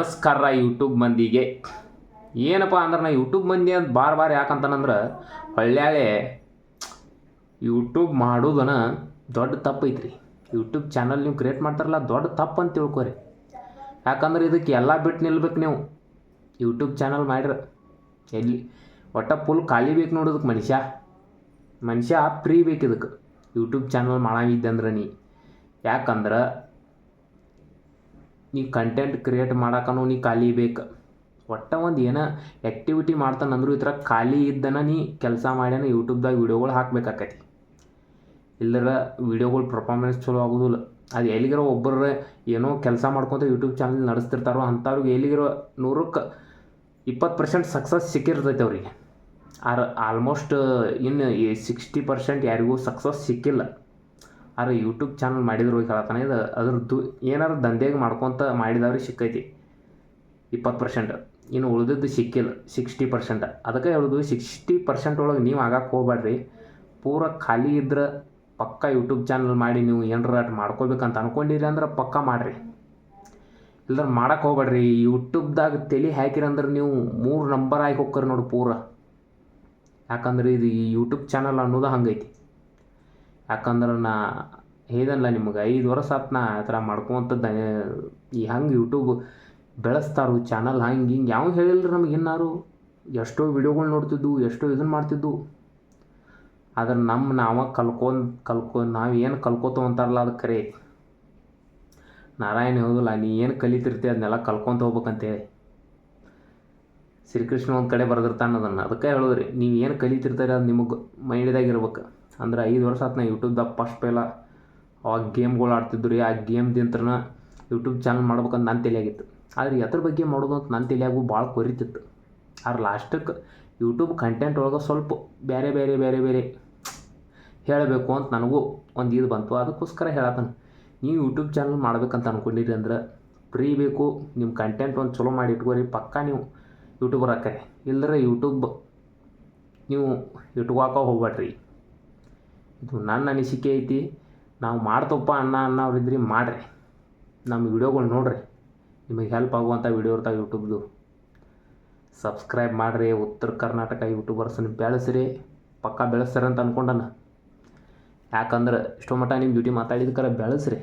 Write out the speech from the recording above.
ನಮಸ್ಕಾರ ಯೂಟ್ಯೂಬ್ ಮಂದಿಗೆ. ಏನಪ್ಪ ಅಂದ್ರೆ ನಾ ಯೂಟ್ಯೂಬ್ ಮಂದಿ ಅಂತ ಬಾರ್ ಬಾರ್ ಯಾಕಂತನಂದ್ರೆ ಹೊಳ್ಳ್ಯಾಳೆ ಯೂಟ್ಯೂಬ್ ಮಾಡೋದನ ದೊಡ್ಡ ತಪ್ಪು ಐತ್ರಿ. ಯೂಟ್ಯೂಬ್ ಚಾನಲ್ ನೀವು ಕ್ರಿಯೇಟ್ ಮಾಡ್ತಾರಲ್ಲ ದೊಡ್ಡ ತಪ್ಪು ಅಂತ ತಿಳ್ಕೊರಿ. ಯಾಕಂದ್ರೆ ಇದಕ್ಕೆ ಎಲ್ಲ ಬಿಟ್ಟು ನಿಲ್ಬೇಕು ನೀವು. ಯೂಟ್ಯೂಬ್ ಚಾನಲ್ ಮಾಡಿರ ಎಲ್ಲಿ ಒಟ್ಟ ಫುಲ್ ಖಾಲಿ ಬೇಕು ನೋಡೋದಕ್ಕೆ ಮನುಷ್ಯ. ಮನುಷ್ಯ ಫ್ರೀ ಬೇಕು ಇದಕ್ಕೆ ಯೂಟ್ಯೂಬ್ ಚಾನಲ್ ಮಾಡಾವಿದ್ದಂದ್ರೆ ನೀ. ಯಾಕಂದ್ರೆ ನೀ ಕಂಟೆಂಟ್ ಕ್ರಿಯೇಟ್ ಮಾಡಕ್ಕನು ನೀ ಖಾಲಿ ಬೇಕು. ಒಟ್ಟ ಒಂದು ಏನೋ ಆ್ಯಕ್ಟಿವಿಟಿ ಮಾಡ್ತಾನಂದ್ರೂ ಈ ಥರ ಖಾಲಿ ಇದ್ದನ ನೀ ಕೆಲಸ ಮಾಡ್ಯಾನ ಯೂಟ್ಯೂಬ್ದಾಗ ವೀಡಿಯೋಗಳು ಹಾಕ್ಬೇಕಾಕತಿ. ಇಲ್ಲರ ವೀಡಿಯೋಗಳು ಪರ್ಫಾರ್ಮೆನ್ಸ್ ಚಲೋ ಆಗೋದಿಲ್ಲ. ಅದು ಎಲ್ಲಿಗಿರೋ ಒಬ್ಬರ ಏನೋ ಕೆಲಸ ಮಾಡ್ಕೊತ ಯೂಟ್ಯೂಬ್ ಚಾನಲ್ ನಡೆಸ್ತಿರ್ತಾರೋ ಅಂಥವ್ರಿಗೆ ಎಲ್ಲಿಗಿರೋ ನೂರಕ್ಕೆ ಇಪ್ಪತ್ತು ಪರ್ಸೆಂಟ್ ಸಕ್ಸಸ್ ಸಿಕ್ಕಿರ್ತೈತೆ ಅವ್ರಿಗೆ. ಆರ್ ಆಲ್ಮೋಸ್ಟ್ ಇನ್ನು ಸಿಕ್ಸ್ಟಿ ಪರ್ಸೆಂಟ್ ಯಾರಿಗೂ ಸಕ್ಸಸ್ ಸಿಕ್ಕಿಲ್ಲ. ಆದ್ರೆ ಯೂಟ್ಯೂಬ್ ಚಾನಲ್ ಮಾಡಿದ್ರು ಹೇಳತ್ತಾನೆ, ಇದು ಅದ್ರದ್ದು ಏನಾರು ದಂಧೆಗೆ ಮಾಡ್ಕೊತ ಮಾಡಿದವ್ರಿಗೆ ಸಿಕ್ಕೈತಿ. ಇಪ್ಪತ್ತು ಪರ್ಸೆಂಟ್ ಇನ್ನು ಉಳಿದಿದ್ದು ಸಿಕ್ಕಿಲ್ಲ ಸಿಕ್ಸ್ಟಿ ಪರ್ಸೆಂಟ್ ಅದಕ್ಕೆ ಹೇಳೋದು ಸಿಕ್ಸ್ಟಿ ಪರ್ಸೆಂಟ್ ಒಳಗೆ ನೀವು ಆಗಕ್ಕೆ ಹೋಗ್ಬೇಡ್ರಿ ಪೂರ ಖಾಲಿ ಇದ್ರೆ ಪಕ್ಕ ಯೂಟ್ಯೂಬ್ ಚಾನಲ್ ಮಾಡಿ ನೀವು ಏನಾರ ಅಟ್ ಮಾಡ್ಕೋಬೇಕಂತ ಅನ್ಕೊಂಡಿರಿ ಅಂದ್ರೆ ಪಕ್ಕ ಮಾಡಿರಿ. ಇಲ್ದ್ರ ಮಾಡಕ್ಕೆ ಹೋಗ್ಬೇಡ್ರಿ ಯೂಟ್ಯೂಬ್ದಾಗ ತಲೆ ಹಾಕಿರಂದ್ರೆ ನೀವು ಮೂರು ನಂಬರ್ ಆಗಿ ಹೋಗ್ಕರಿ ನೋಡಿ ಪೂರ. ಯಾಕಂದ್ರೆ ಇದು ಈ ಯೂಟ್ಯೂಬ್ ಚಾನಲ್ ಅನ್ನೋದು ಹಂಗೈತಿ. ಯಾಕಂದ್ರೆ ನಾ ಹೇಳಿದೆನಲ್ಲ ನಿಮಗೆ, ಐದು ವರ್ಷ ಆತು ನಾ ಆ ಥರ ಮಾಡ್ಕೊಂತದ್ದ ಈ ಹಂಗೆ ಯೂಟ್ಯೂಬ್ ಬೆಳೆಸ್ತಾರು ಚಾನಲ್ ಹಂಗೆ ಹಿಂಗೆ, ಯಾವ ಹೇಳಿಲ್ರಿ ನಮ್ಗೆ ಇನ್ನಾರು? ಎಷ್ಟೋ ವಿಡಿಯೋಗಳು ನೋಡ್ತಿದ್ದು ಎಷ್ಟೋ ಇದನ್ನು ಮಾಡ್ತಿದ್ದು ಆದ್ರೆ ನಮ್ಮ ನಾವ ಕಲ್ಕೊಂಡ್, ಕಲ್ಕೊ, ನಾವು ಏನು ಕಲ್ಕೋತೋ ಅಂತಾರಲ್ಲ ಅದು ಕರೆ. ನಾರಾಯಣ ಹೋಗಲ್ಲ ನೀ ಏನು ಕಲಿತಿರ್ತಿ ಅದನ್ನೆಲ್ಲ ಕಲ್ಕೊಂತ ಹೋಗ್ಬೇಕಂತೇಳಿ. ಶ್ರೀಕೃಷ್ಣ ಒಂದು ಕಡೆ ಬರೆದಿರ್ತಾನೆ ಅದನ್ನು, ಅದಕ್ಕೆ ಹೇಳೋದ್ರಿ, ನೀವು ಏನು ಕಲಿತಿರ್ತಾರೆ ಅದು ನಿಮಗೆ ಮೈಂಡ್ದಾಗ ಇರ್ಬೇಕು. ಅಂದ್ರೆ ಐದು ವರ್ಷ ಆತು ನಾ ಯೂಟ್ಯೂಬ್ದಾಗ ಫಸ್ಟ್ ಪೇಲ ಅವಾಗ ಗೇಮ್ಗಳು ಆಡ್ತಿದ್ರು ರೀ, ಆ ಗೇಮ್ದಿಂತ್ರನ ಯೂಟ್ಯೂಬ್ ಚಾನಲ್ ಮಾಡ್ಬೇಕಂತ ನನ್ನ ತಲೆಯಾಗಿತ್ತು. ಆದರೆ ಎದ್ರ ಬಗ್ಗೆ ಮಾಡೋದು ಅಂತ ನನ್ನ ತಲೆಯಾಗೂ ಭಾಳ ಕೊರಿತಿತ್ತು. ಆದ್ರೆ ಲಾಸ್ಟಕ್ಕೆ ಯೂಟ್ಯೂಬ್ ಕಂಟೆಂಟ್ ಒಳಗೆ ಸ್ವಲ್ಪ ಬೇರೆ ಬೇರೆ ಬೇರೆ ಬೇರೆ ಹೇಳಬೇಕು ಅಂತ ನನಗೂ ಒಂದು ಇದು ಬಂತು. ಅದಕ್ಕೋಸ್ಕರ ಹೇಳತ್ತಾನೆ ನೀವು ಯೂಟ್ಯೂಬ್ ಚಾನಲ್ ಮಾಡ್ಬೇಕಂತ ಅಂದ್ಕೊಂಡಿರಿ ಅಂದ್ರೆ ಫ್ರೀ ಬೇಕು ನಿಮ್ಮ ಕಂಟೆಂಟ್ ಒಂದು ಚಲೋ ಮಾಡಿ ಇಟ್ಕೋರಿ, ಪಕ್ಕ ನೀವು ಯೂಟ್ಯೂಬರ್ ಹಾಕರಿ ಇಲ್ಲದ್ರೆ ಯೂಟ್ಯೂಬ್ ನೀವು ಇಟ್ಕೋಕ ಹೋಗ್ಬೇಡ್ರಿ ಇದು ನನ್ನ ಅನಿಸಿಕೆ ಐತಿ. ನಾವು ಮಾಡ್ತಪ್ಪ ಅಣ್ಣ ಅನ್ನೋರಿದ್ರಿ ಮಾಡಿರಿ. ನಮ್ಮ ವಿಡಿಯೋಗಳು ನೋಡ್ರಿ. ನಿಮಗೆ ಹೆಲ್ಪ್ ಆಗುವಂಥ ವಿಡಿಯೋ ಇರ್ತಾವೆ ಯೂಟ್ಯೂಬ್ದು ಸಬ್ಸ್ಕ್ರೈಬ್ ಮಾಡಿರಿ. ಉತ್ತರ ಕರ್ನಾಟಕ ಯೂಟ್ಯೂಬರ್ಸನ್ನ ಬೆಳೆಸ್ರಿ. ಪಕ್ಕ ಬೆಳೆಸ್ತಾರೆ ಅಂತ ಅಂದ್ಕೊಂಡನ ಯಾಕಂದ್ರೆ ಇಷ್ಟೋ ಮಟ್ಟ ನಿಮ್ಮ ಡ್ಯೂಟಿ ಮಾತಾಡಿದ ಕರೆ ಬೆಳೆಸ್ರಿ.